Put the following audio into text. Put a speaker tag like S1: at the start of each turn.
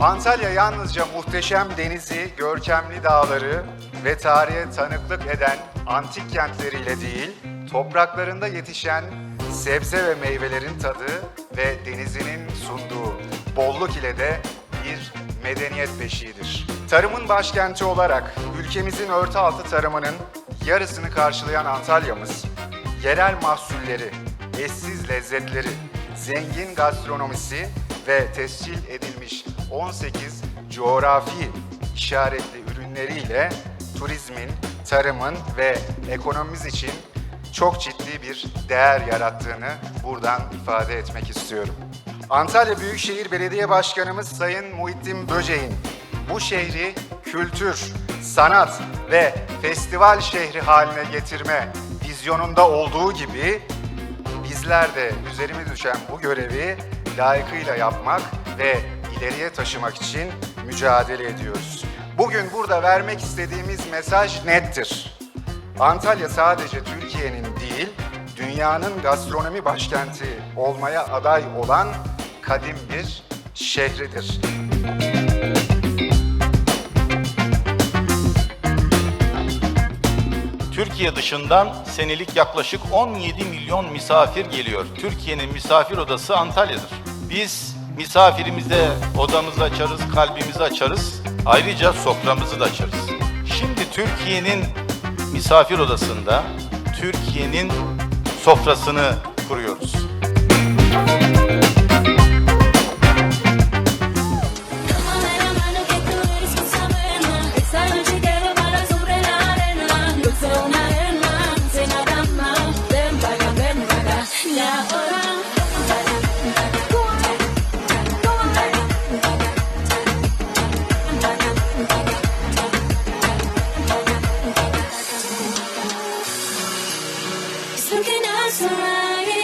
S1: Antalya yalnızca muhteşem denizi, görkemli dağları ve tarihe tanıklık eden antik kentleriyle değil, topraklarında yetişen sebze ve meyvelerin tadı ve denizinin sunduğu bolluk ile de bir medeniyet beşiğidir. Tarımın başkenti olarak ülkemizin örtü altı tarımının yarısını karşılayan Antalya'mız, yerel mahsulleri, eşsiz lezzetleri, zengin gastronomisi ve tescil edilmiş 18 coğrafi işaretli ürünleriyle turizmin, tarımın ve ekonomimiz için çok ciddi bir değer yarattığını buradan ifade etmek istiyorum. Antalya Büyükşehir Belediye Başkanımız Sayın Muhittin Böceğin bu şehri kültür, sanat ve festival şehri haline getirme vizyonunda olduğu gibi bizler de üzerime düşen bu görevi layıkıyla yapmak ve ileriye taşımak için mücadele ediyoruz. Bugün burada vermek istediğimiz mesaj nettir. Antalya sadece Türkiye'nin değil, dünyanın gastronomi başkenti olmaya aday olan kadim bir şehridir.
S2: Türkiye dışından senelik yaklaşık 17 milyon misafir geliyor. Türkiye'nin misafir odası Antalya'dır. Biz misafirimize odamızı açarız, kalbimizi açarız. Ayrıca soframızı da açarız. Şimdi Türkiye'nin misafir odasında Türkiye'nin sofrasını kuruyoruz.
S3: smile.